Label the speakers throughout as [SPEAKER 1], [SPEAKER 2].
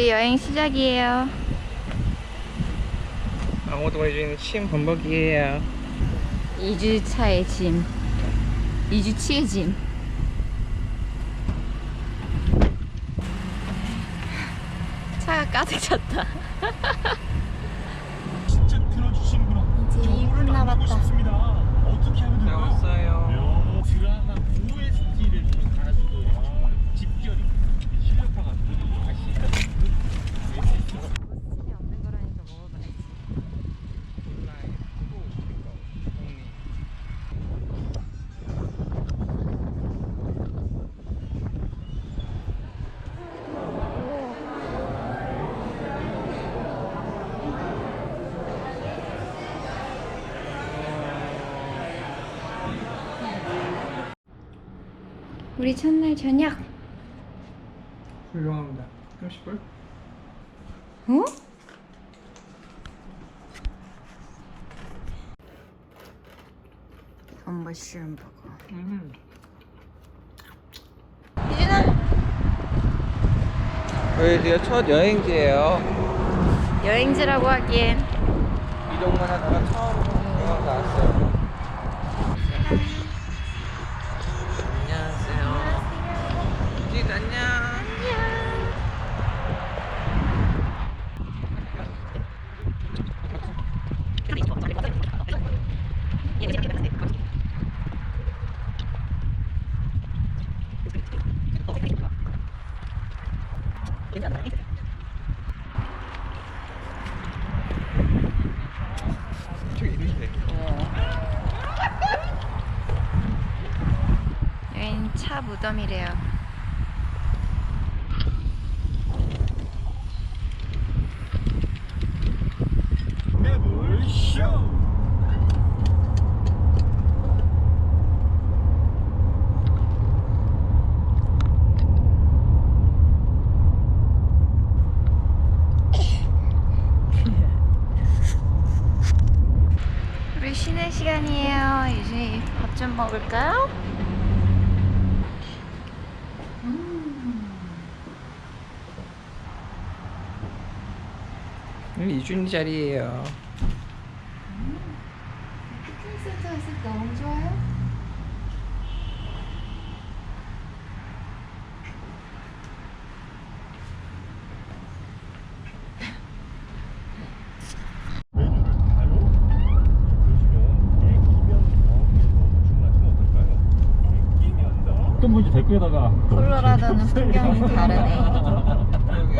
[SPEAKER 1] 우리 여행 시작이에요.
[SPEAKER 2] 아무도 해주는 침 범벅이에요.
[SPEAKER 1] 2주 차의 짐. 2주 치의 짐. 차가 가득 찼다.
[SPEAKER 3] 진짜 들어주시는구나.
[SPEAKER 1] 이제
[SPEAKER 3] 저거를
[SPEAKER 1] 2분
[SPEAKER 3] 나누고
[SPEAKER 1] 남았다.
[SPEAKER 3] 어떻게 하면 될까요?
[SPEAKER 2] 나왔어요.
[SPEAKER 3] 야, 드라마 OST를 좀 달아주고 아, 집결이 실력파가 아시다.
[SPEAKER 1] 이 없는 거라니까 먹어봐야지. 우리 첫날 저녁.
[SPEAKER 2] 훌륭합니다. 30불?
[SPEAKER 1] 어? 이건 머쉬룸 버거.
[SPEAKER 2] 음.
[SPEAKER 1] 이준아.
[SPEAKER 2] 저희 드디어 첫 여행지예요.
[SPEAKER 1] 여행지라고 하기엔
[SPEAKER 2] 이동만 하다가 처음으로 공항 나왔어요.
[SPEAKER 1] 여긴 차 무덤이래요.
[SPEAKER 3] 매불 쇼.
[SPEAKER 1] 우리 쉬는 시간이에요. 이제 밥 좀 먹을까요?
[SPEAKER 2] 여기 이준이 자리예요.
[SPEAKER 1] 센터 있을 때 너무 좋아요.
[SPEAKER 3] 메뉴를 다요? 그러시면 애기면 경험해서 주문하시면 어떨까요? 분이 댓글에다가
[SPEAKER 1] 콜로라도는 풍경이 다르네.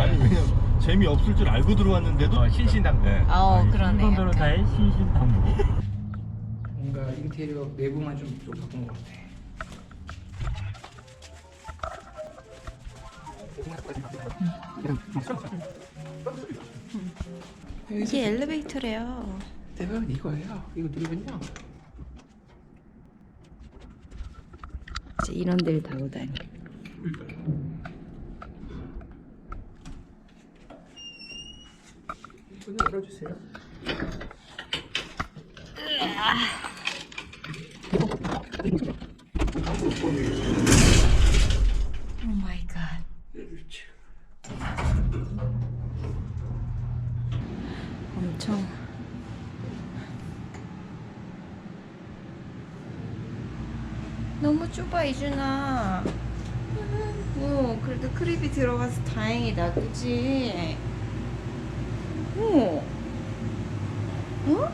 [SPEAKER 3] 아니 왜냐면 재미 없을 줄 알고 들어왔는데도 신신당부. 네.
[SPEAKER 1] 아우 그러네.
[SPEAKER 3] 신선도로다의 신신당부.
[SPEAKER 2] 뭔가 인테리어 내부만 좀, 좀 바꾼 것 같아.
[SPEAKER 1] 이게 엘리베이터래요.
[SPEAKER 2] 대박은 이거예요. 이거 누르면요.
[SPEAKER 1] 이런 데를 타고 다니.
[SPEAKER 2] 문을 열어주세요.
[SPEAKER 1] 오 마이 갓. 엄청 너무 좁아 이준아 어 그래도 크립이 들어가서 다행이다 그치 어 어?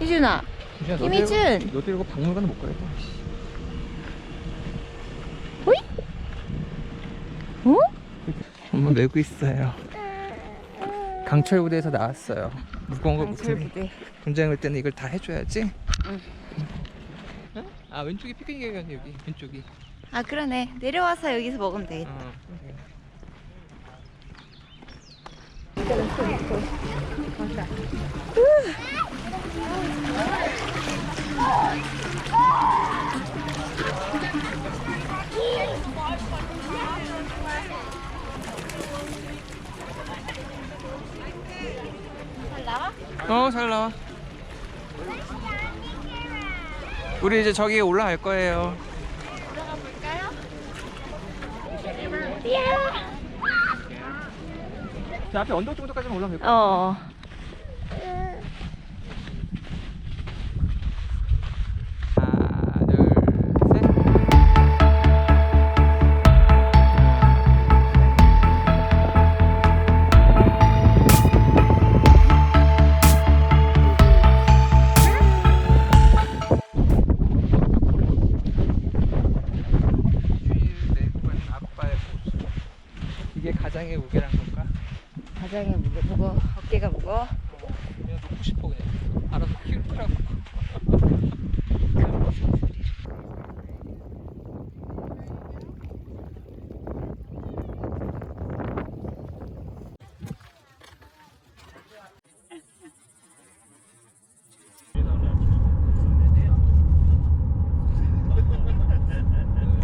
[SPEAKER 1] 이준아 김희준!
[SPEAKER 2] 너 데리고 박물관은 못 가겠다. 씨.
[SPEAKER 1] 호이? 어?
[SPEAKER 2] 엄마 메고 있어요. 강철 부대에서 나왔어요. 무거운 거
[SPEAKER 1] 강철
[SPEAKER 2] 못해.
[SPEAKER 1] 부대
[SPEAKER 2] 분장을 할 때는 이걸 다 해줘야지.
[SPEAKER 1] 응.
[SPEAKER 2] 응? 아 왼쪽이 피크닉이네 여기 왼쪽이.
[SPEAKER 1] 아 그러네 내려와서 여기서 먹으면 되겠다
[SPEAKER 2] 어.
[SPEAKER 1] 잘나
[SPEAKER 2] 어, 잘 나와. 우리 이제 저기 올라갈 거예요. 저 앞에 언덕 정도까지만 올라가면 될것
[SPEAKER 1] 어.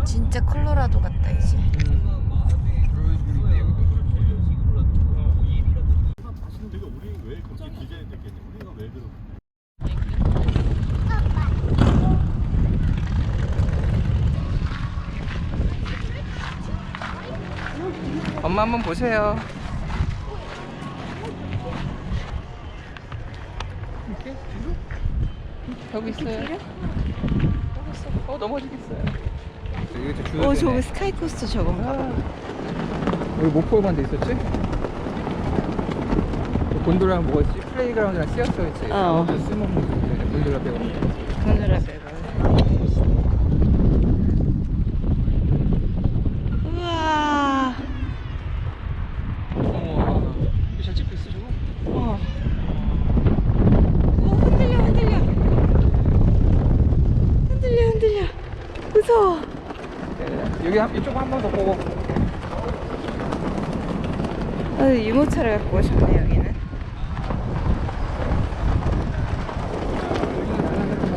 [SPEAKER 1] 진짜 콜로라도 같다 이제.
[SPEAKER 2] 엄마 한번 보세요. 여기 있어요. 여기 있어 어 넘어지겠어요
[SPEAKER 1] 어 저기 스카이 코스터 저건가 봐.
[SPEAKER 2] 여기 목포만 돼 있었지? 저 곤돌라랑 뭐가 있지? 플레이그라운드랑 씨앗서 있지?
[SPEAKER 1] 어.
[SPEAKER 2] 쓸모없는 건데 곤돌라 빼고
[SPEAKER 1] 오늘아 배가. 우와.
[SPEAKER 2] 어머 이거 잘 찍고 있어 저거?
[SPEAKER 1] 어. 어 흔들려 흔들려. 흔들려 흔들려. 무서워.
[SPEAKER 2] 네, 여기 한, 이쪽 한 번 더 보고
[SPEAKER 1] 아, 유모차를 갖고 오셨네 여기는.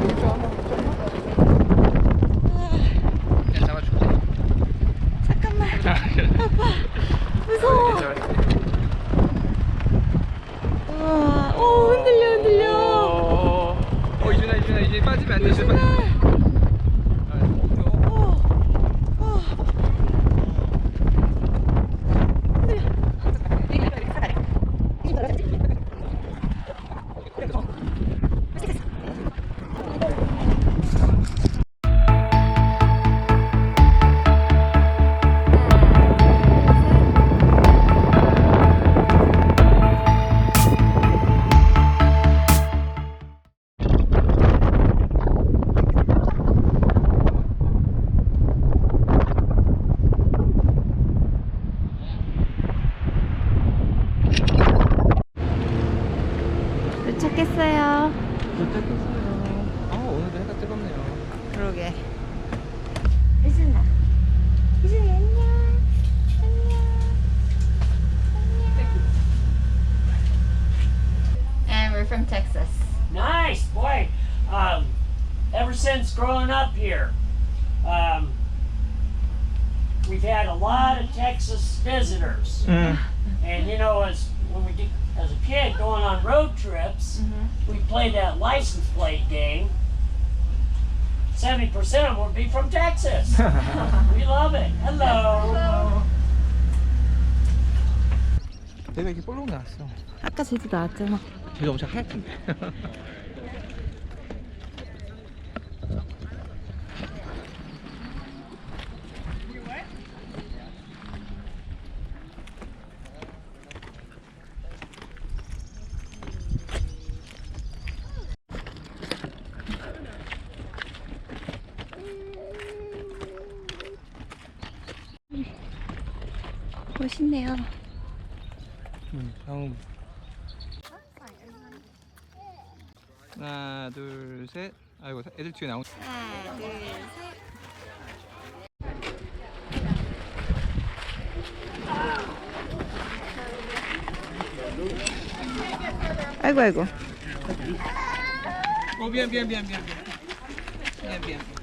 [SPEAKER 2] 이쪽 한번 그냥 잡아줄게
[SPEAKER 1] 잠깐만. 아빠. 무서워. 우와. 오 흔들려 흔들려.
[SPEAKER 2] 어, 어 이준아 이준아 이제 빠지면 안 돼. 이제 빠지.
[SPEAKER 1] 어. 어. 도착 from Texas.
[SPEAKER 4] Nice, boy. Um, ever since growing up here, um, we've had a lot of Texas visitors.
[SPEAKER 2] Mm.
[SPEAKER 4] And you know, as when we did, as a kid going on road trips, mm-hmm. we played that license plate game. Seventy percent of them would be from Texas. we love it. Hello.
[SPEAKER 1] Hello. Deve che prolungassero. A casetta d'arte, no?
[SPEAKER 2] 제가 엄청 하얗던데.
[SPEAKER 1] 멋있네요.
[SPEAKER 2] 응, 다음. 하나, 둘, 셋. 아이고, 애들 뒤에 나오.
[SPEAKER 1] 하나, 둘, 셋. 아이고 아이고.
[SPEAKER 2] 어, 미안, 미안, 미안, 미안. 미안, 미안. 미안.